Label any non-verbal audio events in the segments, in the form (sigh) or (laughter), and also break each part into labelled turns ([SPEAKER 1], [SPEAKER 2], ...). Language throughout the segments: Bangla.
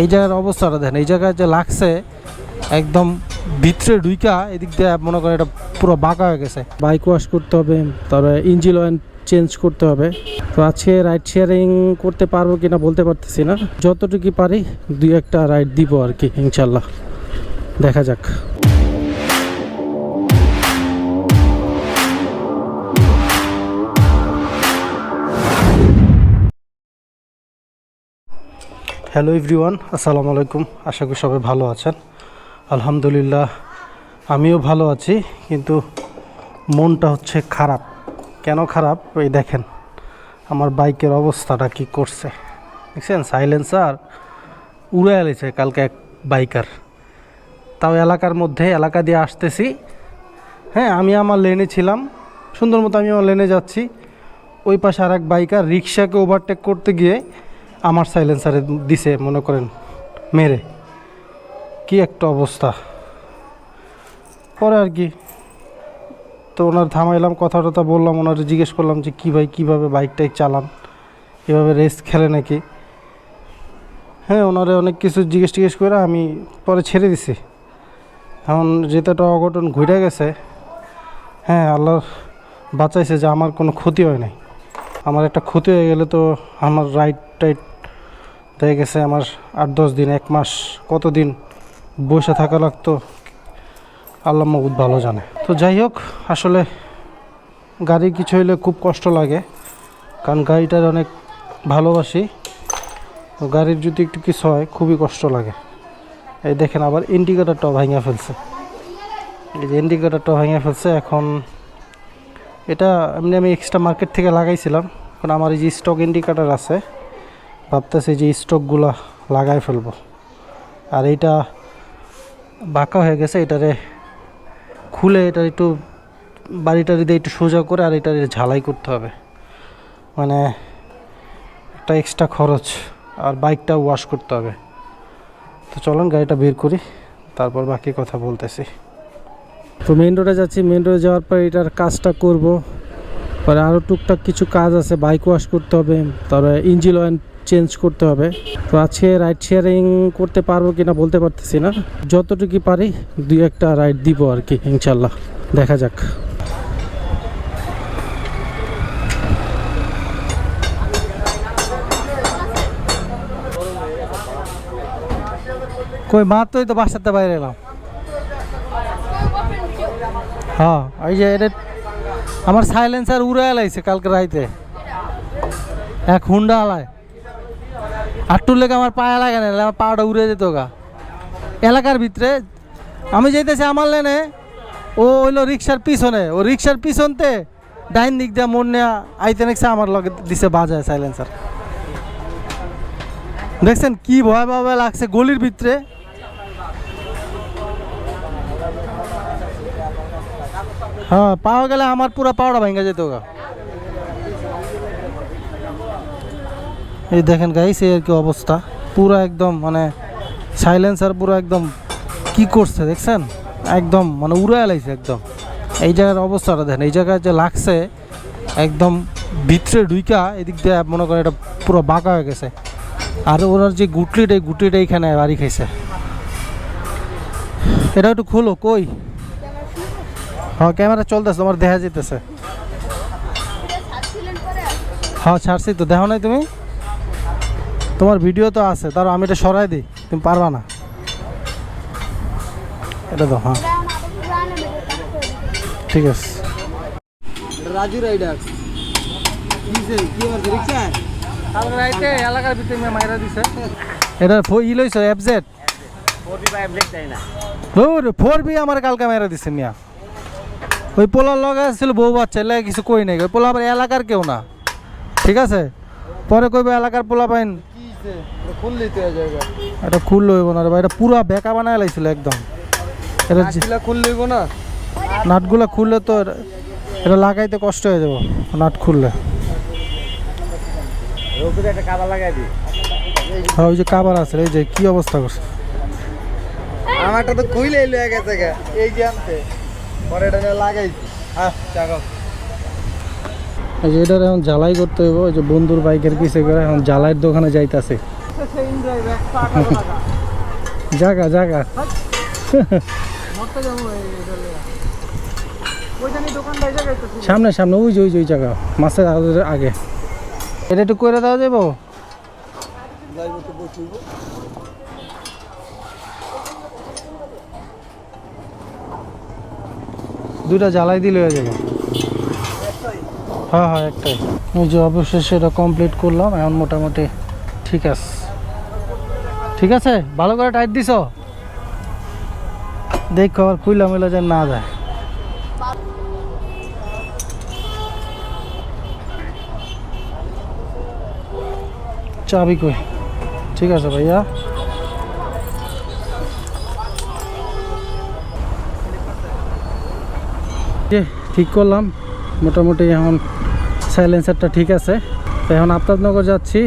[SPEAKER 1] এই জায়গার অবস্থাটা দেখেন, এই জায়গায় যে লাগছে, একদম ভিতরে ঢুইকা, এদিক দিয়ে মনে করেন এটা পুরো বাঁকা হয়ে গেছে। বাইক ওয়াশ করতে হবে, তারপরে ইঞ্জিন অয়েল চেঞ্জ করতে হবে। তো আজকে রাইড শেয়ারিং করতে পারব কিনা বলতে পারতেছি না। যতটুকু পারি দুই একটা রাইড দিব আর কি, ইনশাল্লাহ। দেখা যাক। হ্যালো এভরিওয়ান, আসসালামু আলাইকুম। আশা করি সবাই ভালো আছেন। আলহামদুলিল্লাহ, আমিও ভালো আছি, কিন্তু মনটা হচ্ছে খারাপ। কেন খারাপ? এই দেখেন, আমার বাইকের অবস্থাটা কি করছে। দেখছেন? সাইলেন্সার উড়ে এলেছে কালকে এক বাইকার। তাও এলাকার মধ্যে, এলাকা দিয়ে আসতেছি। হ্যাঁ আমি আমার লেনে ছিলাম। সুন্দর মতো আমি আমার লেনে যাচ্ছি। ওই পাশে আর এক বাইকার রিক্সাকে ওভারটেক করতে গিয়ে আমার সাইলেন্সারে দিছে, মনে করেন, মেরে। কি একটা অবস্থা। পরে আর কি, তো ওনার থামাইলাম কথা টথা বললাম, ওনার জিজ্ঞেস করলাম যে, কী ভাই, কীভাবে বাইকটাই চালান? এভাবে রেস খেলে নাকি? হ্যাঁ ওনারে অনেক কিছু জিজ্ঞেস টিজ্ঞেস করে আমি পরে ছেড়ে দিছি। এখন যেটা অঘটন ঘুরে গেছে হ্যাঁ আল্লাহ বাঁচাইছে যে আমার কোনো ক্ষতি হয় নাই। আমার একটা ক্ষতি হয়ে গেলে তো আমার রাইড টাইড হয়ে গেছে আমার আট, দশ দিন, এক মাস কত দিন বসে থাকা লাগতো? আল্লাহ মহুদ ভালো জানে। তো যাই হোক, আসলে গাড়ি কিছু হইলে খুব কষ্ট লাগে, কারণ গাড়িটার অনেক ভালোবাসি। তো গাড়ির যদি একটু কিছু হয়, খুবই কষ্ট লাগে। এই দেখেন আবার ইন্ডিকেটারটাও ভাঙিয়ে ফেলছে। এই যে ইন্ডিকেটারটাও ভাঙিয়ে ফেলছে, এখন এটা এমনি আমি এক্সট্রা মার্কেট থেকে লাগাইছিলাম কারণ আমার এই যে স্টক ইন্ডিকেটার আছে ভাবতেছি যে স্টকগুলো লাগাই ফেলব। আর এইটা বাঁকা হয়ে গেছে, এটারে খুলে এটা একটু বাড়িটারি দিয়ে একটু সোজা করে আর এটা ঝালাই করতে হবে। মানে একটা এক্সট্রা খরচ আর বাইকটা ওয়াশ করতে হবে। তো চলুন গাড়িটা বের করি, তারপর বাকি কথা বলতেছি। তো মেন রোডে যাচ্ছি মেন রোডে যাওয়ার পর এটার কাজটা করব। পরে আরও টুকটাক কিছু কাজ আছে বাইক ওয়াশ করতে হবে, তারপরে ইঞ্জিন অয়েল চেঞ্জ করতে হবে। তো আজকে রাইড শেয়ারিং করতে পারব কিনা বলতে পারতেছি না। যতটুকু পারি দুই একটা রাইড দিব আর কি ইনশাল্লাহ দেখা যাক। কই মাত্রই তো বাসাতে বাইরে এলাম। হ্যাঁ এই যে এটা আমার সাইলেন্সার উড়ে এলাইছে কালকে রাইতে। এক হুন্ডা আলায়। আটটুর লেগে আমার পায়ে লাগে না আমার পাটা উড়ে যেত গা। এলাকার ভিতরে, আমি যাইতেছি আমার লেনে, ও হইল রিক্সার পিছনে, ও রিক্সার পিছনতে ডাইন দিক দিয়ে মন নেয়া আইতে নেছে আমার লগে দিছে বাজায় সাইলেন্সার দেখছেন কি ভয় ভয় লাগছে গলির ভিতরে। হ্যাঁ পাওয়া গেলে আমার পুরো পাওয়াটা ভেঙে যেত গা। এই দেখেন গাইস এই আর কি অবস্থা। পুরো একদম মানে সাইলেন্সার পুরো একদম কি করছে দেখছেন? একদম মানে উড়ে এলাইছে একদম। এই জায়গার অবস্থাটা দেখেন, এই জায়গায় যে লাগছে, একদম ভিতরে ঢুইকা, এদিক দিয়ে মনে করেন এটা পুরো বাঁকা হয়ে গেছে। আর ওনার যে গুটলিটা, এই গুটলিটা এইখানে বাড়ি খাইছে। এটা একটু খোলো, কই? হ্যাঁ ক্যামেরা চলতেছে, তোমার দেখা যেতেছে হ্যাঁ ছাড়ছি তো, দেখো নাই তুমি? তোমার ভিডিও তো আছে তার আমি এটা সরাই দিই তুমি পারবা না। এটা তো হ্যাঁ। ঠিক আছে।
[SPEAKER 2] রাজু রাইডার।
[SPEAKER 1] এলাকার ভিতরে মাইরা দিছে। এটা ই লইছো এফজেড ফোর বি আমার কালকে মাইরা দিছে মিয়া। ওই পোলার লগে ছিল বউ বাচ্চা এলাকা কিছু কই নাই। পোলা এলাকার কেউ না। ঠিক আছে? পরে কইবে এলাকার পোলা পাইন
[SPEAKER 2] কিসে খুললি তো জায়গা
[SPEAKER 1] এটা খুললো হইব না রে ভাই এটা পুরা বেকা বানায় লাইছিল একদম। এটা
[SPEAKER 2] নাটগুলা খুললি না?
[SPEAKER 1] নাটগুলো খুললে তো এটা- লাগাইতে কষ্ট হয়ে যাব নাট খুললে।
[SPEAKER 2] রোদে একটা কাদা লাগাই দি
[SPEAKER 1] হ্যাঁ ওই যে কাবার আছে এই যে কি অবস্থা করছে?
[SPEAKER 2] আমারটা তো খুইলে লয়ে গেছে গা। এই যে আনতে। পরে এটা লাগাইছি। হ্যাঁ চাকাও
[SPEAKER 1] এই যে এটার এখন জ্বালাই করতে হইব যে বন্ধুর বাইকের পিছে করে এখন জ্বালাইয়ের দোকানে যাইতাছে। (laughs) জাগা জাগা। (laughs) সামনে সামনে, ওই যে ওই যে, ওই জায়গা, মাছের আগে। এটা একটু করে দেওয়া যাব দুইটা জ্বালাই দিলে হয়ে যাবে। হ্যাঁ হ্যাঁ একটাই। ওই যে অবশেষে এটা কমপ্লিট করলাম, এখন মোটামুটি ঠিক আছে। ঠিক আছে? ভালো করে টাইট দিছ? দেখো আবার খুইলা মিলা যেন না যায়। চাবি কই? ঠিক আছে ভাইয়া। ঠিক করলাম। মোটামুটি এখন সাইলেন্সারটা ঠিক আছে। তো এখন আফতাবনগর যাচ্ছি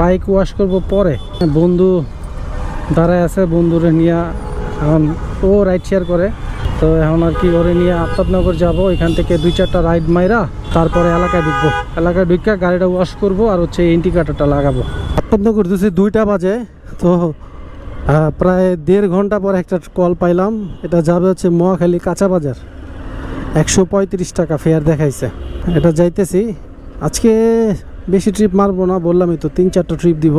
[SPEAKER 1] বাইক ওয়াশ করব পরে। বন্ধু দাঁড়ায় আছে, বন্ধুরে নিয়ে এখন ও রাইড শেয়ার করে। তো এখন আর কি ওরে নিয়ে আফতাবনগর যাব, এখান থেকে দুই চারটা রাইড মাইরা তারপরে এলাকায় ঢুকবো। এলাকায় ঢুকে গাড়িটা ওয়াশ করব আর হচ্ছে ইন্ডিকেটারটা লাগাবো। আফতাবনগর দিয়েছি দুইটা বাজে, তো প্রায় দেড় ঘণ্টা পর একটা কল পাইলাম। এটা যাবে হচ্ছে মহাখালী কাঁচা বাজার। একশো পঁয়ত্রিশ টাকা ফেয়ার দেখাইছে। এটা যাইতেছি। আজকে বেশি ট্রিপ মারবো না, বললামই তো, তিন চারটা ট্রিপ দিব।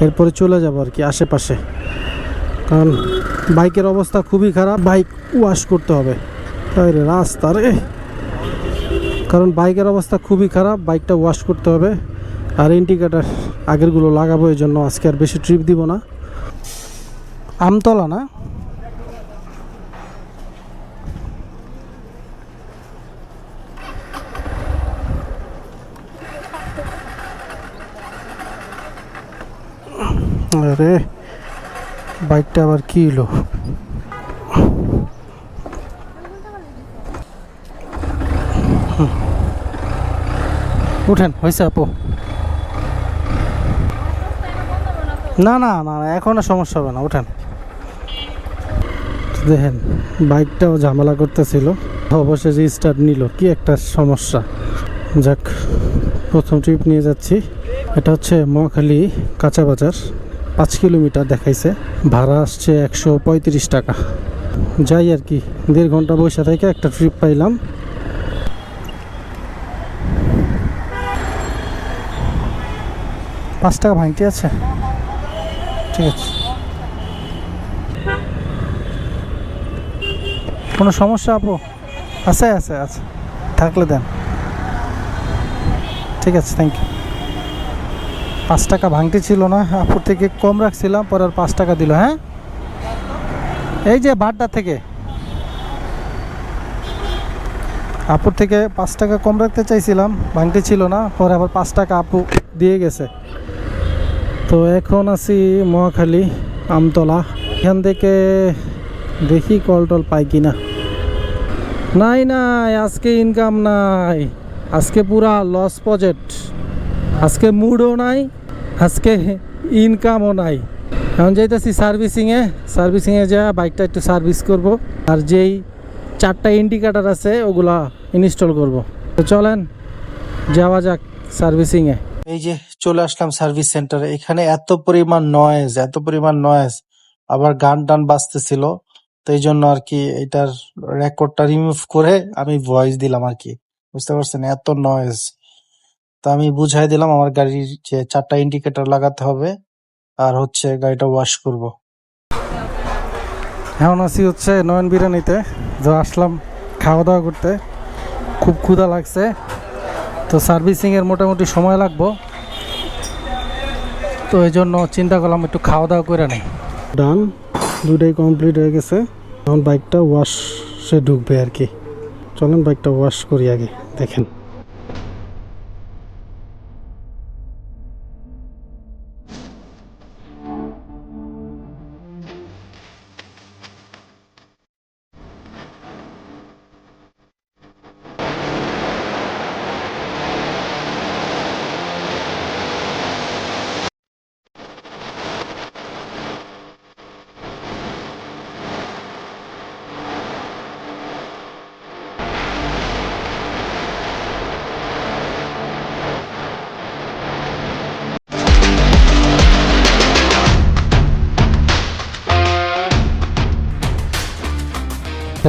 [SPEAKER 1] এরপরে চলে যাব আর কি আশেপাশে। কারণ বাইকের অবস্থা খুবই খারাপ, বাইক ওয়াশ করতে হবে। তাই রে, রাস্তা রে। কারণ বাইকের অবস্থা খুবই খারাপ, বাইকটা ওয়াশ করতে হবে। আর ইন্ডিকেটার আগেরগুলো লাগাবো এই জন্য আজকে আর বেশি ট্রিপ দিব না। আমতলা না? আরে, বাইকটা আবার কি হুম। উঠেন, হয়েছে আপু। না না না এখন সমস্যা হবে না, উঠেন। দেখেন, বাইকটাও ঝামেলা করতেছিল। অবশেষে স্টার্ট নিল। কি একটা সমস্যা। যাক, প্রথম ট্রিপ নিয়ে যাচ্ছি। এটা হচ্ছে মহাখালী কাঁচা বাজার। পাঁচ কিলোমিটার দেখাইছে। ভাড়া আসছে একশো পঁয়ত্রিশ টাকা। যাই আর কি, দেড় ঘণ্টা বসে থেকে একটা ট্রিপ পাইলাম। পাঁচ টাকা ভাঙটি আছে? ঠিক আছে। কোনো সমস্যা আপু? আছে আছে আছে। থাকলে দেন। ঠিক আছে থ্যাংক ইউ পাঁচ টাকা ভাঙতে ছিল না আপুর থেকে কম রাখছিলাম, পরে আর পাঁচ টাকা দিল হ্যাঁ? এই যে বাড্ডা থেকে। আপুর থেকে পাঁচ টাকা কম রাখতে চাইছিলাম, ভাঙতে ছিল না, পরে আবার পাঁচ টাকা আপু দিয়ে গেছে। তো এখন আছি মহাখালী, আমতলা। এখান থেকে দেখি কল টল পাই কিনা। নাই নাই, আজকে ইনকাম নাই। আজকে পুরা লস প্রজেক্ট আজকে মুডও নাই আজকে ইনকামও নাই। এখন যাইতেছি সার্ভিসিংয়ে সার্ভিসিংয়ে যা বাইকটা একটু সার্ভিস করব। আর যেই চারটা ইন্ডিকেটার আছে, ওগুলা ইনস্টল করব। তো চলেন, যাওয়া যাক সার্ভিসিংয়ে এই যে চলে আসলাম সার্ভিস সেন্টারে এখানে এত পরিমাণ নয়েজ এত পরিমাণ নয়েজ আবার গান টান বাজতেছিল। তো এই জন্য আর কি এটার রেকর্ডটা রিমুভ করে আমি ভয়েস দিলাম আর কি। বুঝতে পারছেন? এত নয়েজ তো আমি বুঝাই দিলাম আমার গাড়ির যে চারটা ইন্ডিকেটর লাগাতে হবে আর হচ্ছে গাড়িটা ওয়াশ করব। এখন আছি হচ্ছে নয়ন বিরিয়ানিতে। তো আসলাম খাওয়া দাওয়া করতে। খুব ক্ষুধা লাগছে। তো সার্ভিসিংয়ের মোটামুটি সময় লাগবো। তো এই জন্য চিন্তা করলাম একটু খাওয়া দাওয়া করে নেই। ডান দুটাই কমপ্লিট হয়ে গেছে। এখন বাইকটা ওয়াশে ঢুকবে আর কি। চলেন বাইকটা ওয়াশ করি আগে। দেখেন।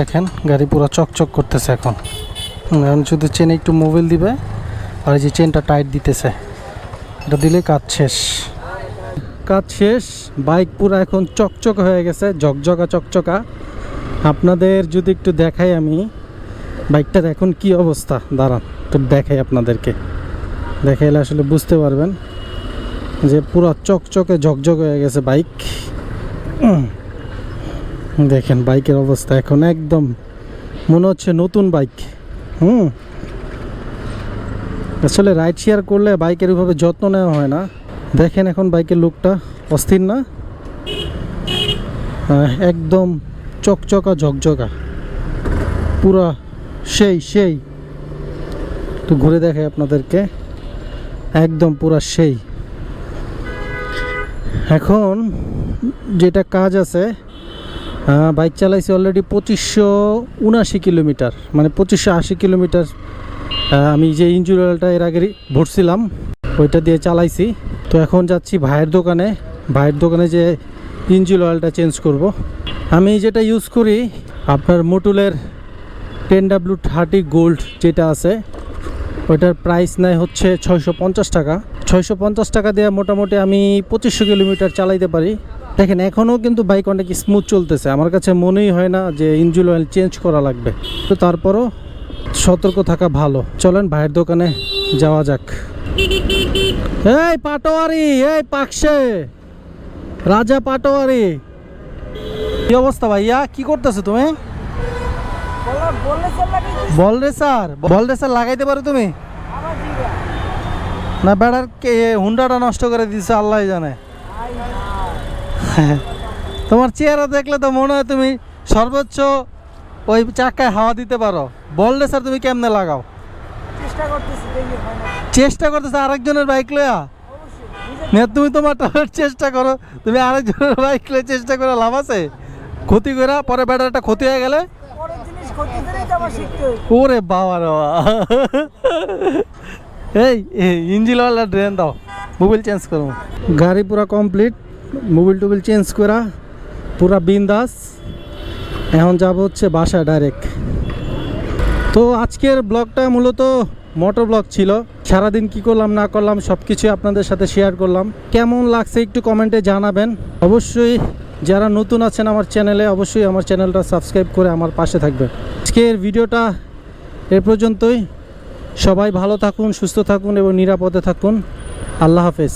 [SPEAKER 1] দেখেন, গাড়ি পুরো চকচক করতেছে এখন। এখন শুধু চেনে একটু মোবিল দিবে, আর এই যে চেনটা টাইট দিতেছে, এটা দিলে কাজ শেষ। কাজ শেষ বাইক পুরো এখন চকচক হয়ে গেছে, ঝকঝকা চকচকা। আপনাদের যদি একটু দেখাই আমি বাইকটার এখন কি অবস্থা? দাঁড়ান তো দেখাই আপনাদেরকে। দেখাইলে আসলে বুঝতে পারবেন যে পুরো চকচকে ঝকঝক হয়ে গেছে বাইক। দেখেন, বাইকের অবস্থা এখন একদম, মনে হচ্ছে নতুন বাইক। হুম। আসলে রাইড শেয়ার করলে বাইকের ওইভাবে যত্ন নেওয়া হয় না। দেখেন এখন বাইকের লুকটা, অস্থির না? একদম চকচকা, ঝকঝকা। পুরা সেই সেই। একটু ঘুরে দেখে আপনাদেরকে। একদম পুরা সেই। এখন যেটা কাজ আছে বাইক চালাইছি অলরেডি পঁচিশশো উনাশি কিলোমিটার মানে পঁচিশশো আশি কিলোমিটার। আমি যে ইঞ্জুর অয়েলটা এর আগে ভরছিলাম, ওইটা দিয়ে চালাইছি। তো এখন যাচ্ছি ভাইয়ের দোকানে ভাইয়ের দোকানে যে ইঞ্জিন অয়েলটা চেঞ্জ করব। আমি যেটা ইউজ করি, আপনার মোটুলের টেন ডাব্লু থার্টি গোল্ড যেটা আছে, ওইটার প্রাইস নেয় হচ্ছে ছয়শো পঞ্চাশ টাকা। ছয়শো পঞ্চাশ টাকা দিয়ে মোটামুটি আমি পঁচিশশো কিলোমিটার চালাইতে পারি। দেখেন, এখনও কিন্তু বাইক অনেক স্মুথ চলতেছে। আমার কাছে মনেই হয় না যে ইঞ্জিন অয়েল চেঞ্জ করা লাগবে। তো তারপরও সতর্ক থাকা ভালো। চলেন, ভাইয়ের দোকানে যাওয়া যাক। এই পাটোয়ারি, এই পাকশে। রাজা পাটোয়ারি। কি অবস্থা ভাইয়া? কি করতেছো তুমি? বল রে স্যার, বল রে স্যার, লাগাইতে পারো তুমি? না বেড়ার কে, হুন্ডাটা নষ্ট করে দিছে আল্লাহ জানে। তোমার চেহারা দেখলে তো মনে হয় তুমি সর্বোচ্চ ওই চাকায় হাওয়া দিতে পারো। বললে স্যার তুমি কেমনে লাগাও?
[SPEAKER 3] চেষ্টা করতেছি হয়
[SPEAKER 1] আরেকজনের বাইক লয়া? না তুমি তোমার চেষ্টা করো। তুমি আরেকজনের বাইক লয়ে চেষ্টা করে লাভ আছে? ক্ষতি করে পরে ব্যাটারটা ক্ষতি হয়ে গেলে? ওরে বাবা বাবা। এই ইঞ্জিনওয়ালা ড্রেন দাও। মোবিল চেঞ্জ করো। গাড়ি পুরা কমপ্লিট মোবিল টুবিল চেঞ্জ করা পুরা বিন্দাস। এখন যাব হচ্ছে বাসা ডাইরেক্ট তো আজকের ব্লগটা মূলত মোটর ব্লগ ছিল। সারাদিন কি করলাম, না করলাম সব কিছু আপনাদের সাথে শেয়ার করলাম। কেমন লাগছে একটু কমেন্টে জানাবেন। অবশ্যই যারা নতুন আছেন আমার চ্যানেলে অবশ্যই আমার চ্যানেলটা সাবস্ক্রাইব করে আমার পাশে থাকবেন। আজকের ভিডিওটা এ পর্যন্তই। সবাই ভালো থাকুন, সুস্থ থাকুন এবং নিরাপদে থাকুন। আল্লাহ হাফেজ।